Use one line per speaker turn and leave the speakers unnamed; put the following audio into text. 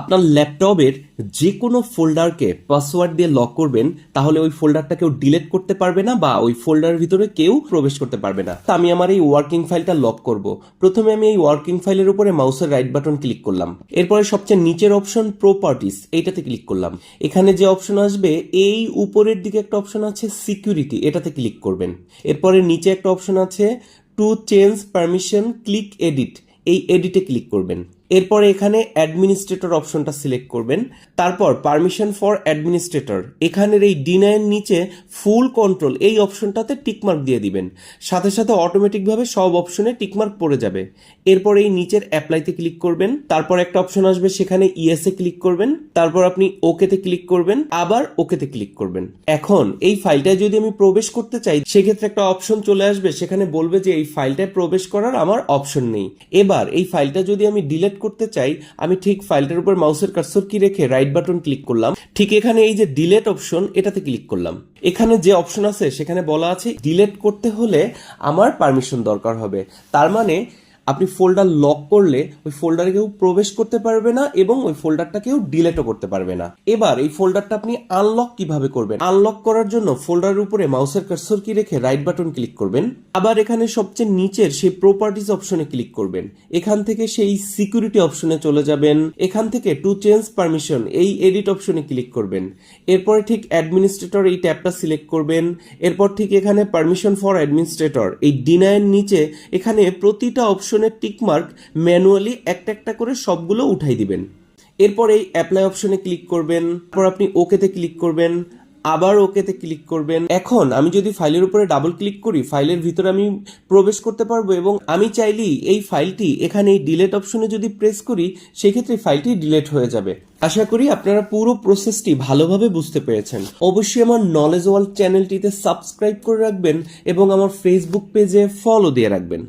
আপনার ল্যাপটপের যে কোনো ফোল্ডারকে পাসওয়ার্ড দিয়ে লক করবেন, তাহলে ওই ফোল্ডারটা কেউ ডিলিট করতে পারবে না বা ওই ফোল্ডারের ভিতরে কেউ প্রবেশ করতে পারবে না। তা আমি আমার এই ওয়ার্কিং ফাইলটা লক করব। প্রথমে আমি এই ওয়ার্কিং ফাইলের উপরে মাউসের রাইট বাটন ক্লিক করলাম। এরপরে সবচেয়ে নিচের অপশন প্রপার্টিস, এইটাতে ক্লিক করলাম। এখানে যে অপশন আসবে, এই উপরের দিকে একটা অপশন আছে সিকিউরিটি, এটাতে ক্লিক করবেন। এরপরে নিচে একটা অপশন আছে to change permission, click edit, এই এডিটে ক্লিক করবেন। এরপরে এখানে অ্যাডমিনিস্ট্রেটর অপশনটা সিলেক্ট করবেন। তারপর পারমিশন ফর অ্যাডমিনিস্ট্রেটর এখানের এই ডিনাইয়ের নিচে ফুল কন্ট্রোল এই অপশনটাতে টিকমার্ক দিয়ে দিবেন। সাথে সাথে অটোমেটিকভাবে সব অপশনে টিকমার্ক পড়ে যাবে। এরপর এই নিচের অ্যাপ্লাইতে ক্লিক করবেন। তারপর একটা অপশন আসবে, সেখানে ইএসএ ক্লিক করবেন। তারপর আপনি ওকেতে ক্লিক করবেন, আবার ওকেতে ক্লিক করবেন। এখন এই ফাইলটায় যদি আমি প্রবেশ করতে চাই, সেক্ষেত্রে একটা অপশন চলে আসবে, সেখানে বলবে যে এই ফাইলটায় প্রবেশ করার আমার অপশন নেই। এবার এই ফাইলটা যদি আমি ডিলিট করতে চাই, আমি ঠিক ফাইলটার উপর মাউসের কার্সর কি রেখে রাইট বাটন ক্লিক করলাম। ঠিক এখানে এই যে ডিলেট অপশন এটাতে ক্লিক করলাম। এখানে যে অপশন আছে, সেখানে বলা আছে ডিলেট করতে হলে আমার পারমিশন দরকার হবে। তার মানে আপনি ফোল্ডার লক করলে ওই ফোল্ডারে কেউ প্রবেশ করতে পারবে না এবং ওই ফোল্ডারটা কেউ ডিলেটও করতে পারবে না। এবার এই ফোল্ডারটা আপনি আনলক কীভাবে করবেন? আনলক করার জন্য ফোল্ডারের উপরে মাউসের কার্সর কি রেখে রাইট বাটন ক্লিক করবেন। আবার এখানে সবচেয়ে নিচের সেই প্রপার্টিজ অপশনে ক্লিক করবেন। এখান থেকে সেই সিকিউরিটি অপশনে চলে যাবেন। এখান থেকে টু চেঞ্জ পারমিশন এই এডিট অপশনে ক্লিক করবেন। এরপরে ঠিক অ্যাডমিনিস্ট্রেটর এই ট্যাবটা সিলেক্ট করবেন। এরপর ঠিক এখানে পারমিশন ফর অ্যাডমিনিস্ট্রেটর এই ডিনায়ের নিচে এখানে প্রতিটা অপশনের টিকমার্ক ম্যানুয়ালি একটা একটা করে সবগুলো উঠাই দিবেন। এরপর এই অ্যাপ্লাই অপশনে ক্লিক করবেন। তারপর আপনি ওকেতে ক্লিক করবেন। আবার ওকেতে ক্লিক করবেন। এখন আমি যদি ফাইলের উপরে ডাবল ক্লিক করি, ফাইলের ভিতরে আমি প্রবেশ করতে পারব এবং আমি চাইলেই এই ফাইলটি এখানে এই ডিলেট অপশনে যদি প্রেস করি, সেক্ষেত্রে ফাইলটি ডিলেট হয়ে যাবে। আশা করি আপনারা পুরো প্রসেসটি ভালোভাবে বুঝতে পেরেছেন। অবশ্যই আমার নলেজ ওয়ার্ল্ড চ্যানেলটিতে সাবস্ক্রাইব করে রাখবেন এবং আমার ফেসবুক পেজে ফলো দিয়ে রাখবেন।